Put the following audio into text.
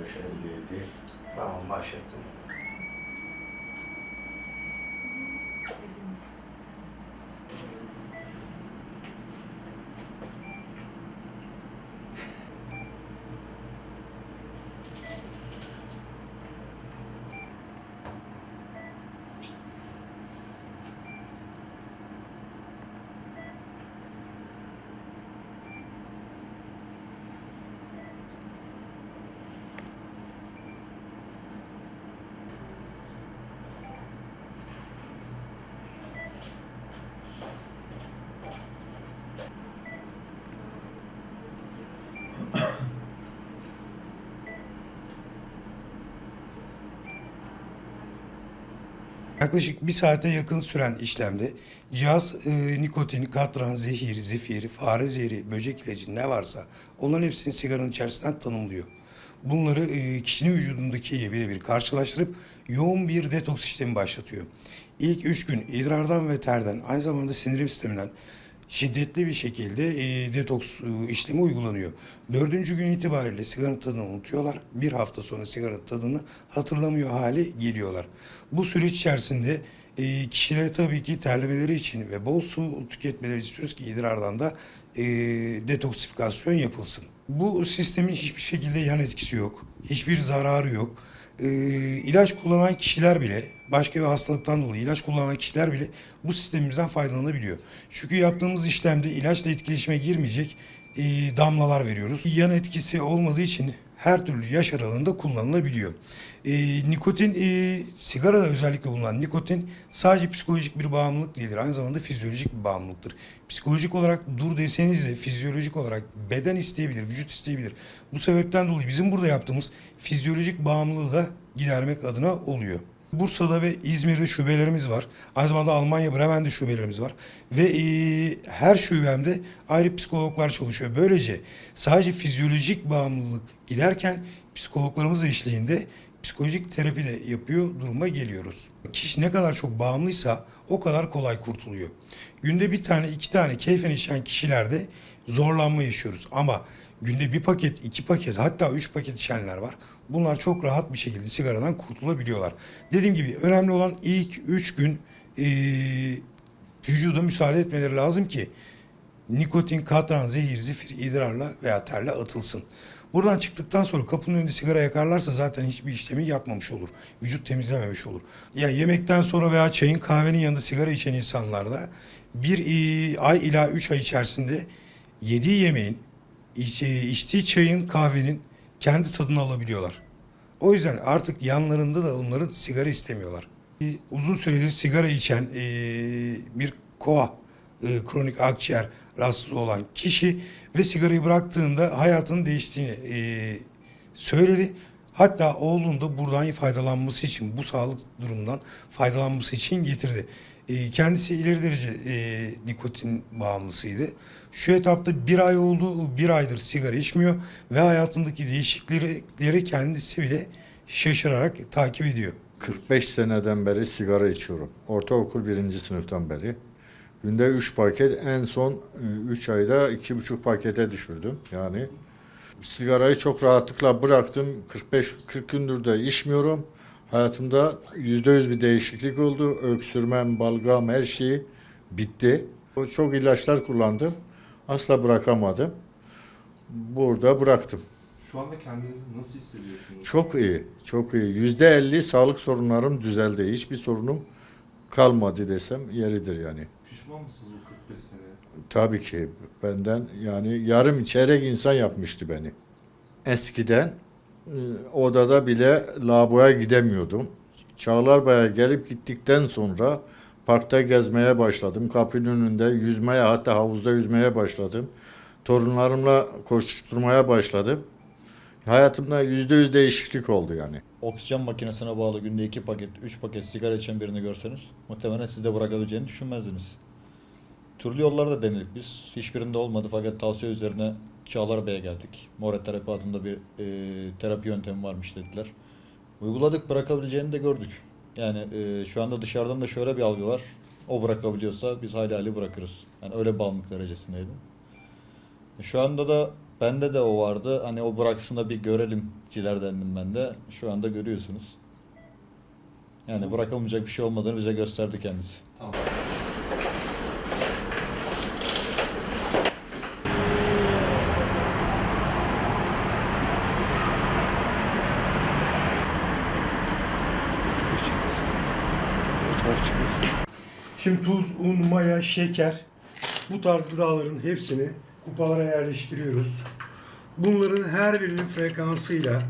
Yaşar'deydi. Tamam başlattım. Yaklaşık bir saate yakın süren işlemde cihaz e, nikotin, katran, zehir, zifiri, fare zehri, böcek ilacı ne varsa onların hepsini sigaranın içerisinden tanımlıyor. Bunları e, kişinin vücudundakiyle birebir karşılaştırıp yoğun bir detoks işlemi başlatıyor. İlk üç gün idrardan ve terden aynı zamanda sindirim sisteminden şiddetli bir şekilde e, detoks e, işlemi uygulanıyor. Dördüncü gün itibariyle sigaranın tadını unutuyorlar. Bir hafta sonra sigaranın tadını hatırlamıyor hale geliyorlar. Bu süreç içerisinde e, kişilere tabii ki terlemeleri için ve bol su tüketmeleri istiyoruz ki idrardan da e, detoksifikasyon yapılsın. Bu sistemin hiçbir şekilde yan etkisi yok. Hiçbir zararı yok. E, ilaç kullanan kişiler bile, başka bir hastalıktan dolayı ilaç kullanan kişiler bile bu sistemimizden faydalanabiliyor. Çünkü yaptığımız işlemde ilaçla etkileşime girmeyecek e, damlalar veriyoruz. Yan etkisi olmadığı için her türlü yaş aralığında kullanılabiliyor. E, nikotin, e, sigarada özellikle bulunan nikotin sadece psikolojik bir bağımlılık değildir. Aynı zamanda fizyolojik bir bağımlılıktır. Psikolojik olarak dur deseniz de fizyolojik olarak beden isteyebilir, vücut isteyebilir. Bu sebepten dolayı bizim burada yaptığımız fizyolojik bağımlılığı da gidermek adına oluyor. Bursa'da ve İzmir'de şubelerimiz var. Aynı zamanda Almanya Bremen'de şubelerimiz var. Ve e, her şubemde ayrı psikologlar çalışıyor. Böylece sadece fizyolojik bağımlılık giderken psikologlarımız eşliğinde psikolojik terapi de yapıyor duruma geliyoruz. Kişi ne kadar çok bağımlıysa o kadar kolay kurtuluyor. Günde bir tane iki tane keyfen içen kişilerde zorlanma yaşıyoruz. Ama günde bir paket, iki paket hatta üç paket içenler var. Bunlar çok rahat bir şekilde sigaradan kurtulabiliyorlar. Dediğim gibi önemli olan ilk üç gün eee vücuda müsaade etmeleri lazım ki nikotin, katran, zehir, zifir idrarla veya terle atılsın. Buradan çıktıktan sonra kapının önünde sigara yakarlarsa zaten hiçbir işlemi yapmamış olur. Vücut temizlememiş olur. Ya yemekten sonra veya çayın kahvenin yanında sigara içen insanlarda bir e, ay ila üç ay içerisinde yediği yemeğin, iç- e, içtiği çayın, kahvenin kendi tadını alabiliyorlar. O yüzden artık yanlarında da onların sigara istemiyorlar. Uzun süredir sigara içen bir koa, kronik akciğer rahatsızlığı olan kişi ve sigarayı bıraktığında hayatının değiştiğini söyledi. Hatta oğlunu da buradan faydalanması için, bu sağlık durumundan faydalanması için getirdi. E, kendisi ileri derece e, nikotin bağımlısıydı. Şu etapta bir ay oldu, bir aydır sigara içmiyor ve hayatındaki değişiklikleri kendisi bile şaşırarak takip ediyor. 45 seneden beri sigara içiyorum. Ortaokul birinci sınıftan beri. Günde 3 paket, en son 3 ayda 2,5 pakete düşürdüm. Yani sigarayı çok rahatlıkla bıraktım. 45-40 gündür de içmiyorum. Hayatımda %100 bir değişiklik oldu. Öksürmem, balgam, her şey bitti. Çok ilaçlar kullandım. Asla bırakamadım. Burada bıraktım. Şu anda kendinizi nasıl hissediyorsunuz? Çok iyi, çok iyi. Yüzde elli sağlık sorunlarım düzeldi. Hiçbir sorunum kalmadı desem yeridir yani. Pişman mısınız o 45 sene? Tabii ki benden yani yarım çeyrek insan yapmıştı beni. Eskiden odada bile lavaboya gidemiyordum. Çağlarbay'a gelip gittikten sonra parkta gezmeye başladım. Kapının önünde yüzmeye hatta havuzda yüzmeye başladım. Torunlarımla koşturmaya başladım. Hayatımda yüzde yüz değişiklik oldu yani. oksijen makinesine bağlı günde 2 paket, 3 paket sigara içen birini görseniz muhtemelen siz de bırakabileceğini düşünmezdiniz. Türlü yollarda denedik biz. Hiçbirinde olmadı fakat tavsiye üzerine Çağlar Bey'e geldik. More terapi adında bir e, terapi yöntemi varmış dediler. Uyguladık bırakabileceğini de gördük. Yani e, şu anda dışarıdan da şöyle bir algı var. O bırakabiliyorsa biz hayli hayli bırakırız. Yani öyle bağımlılık derecesindeydi. E, Şu anda da Bende de o vardı. Hani o bıraksın da bir görelim ciler dendim ben de. Şu anda görüyorsunuz. Yani bırakılmayacak bir şey olmadığını bize gösterdi kendisi. Tamam. Şimdi tuz, un, maya, şeker bu tarz gıdaların hepsini kupalara yerleştiriyoruz. Bunların her birinin frekansıyla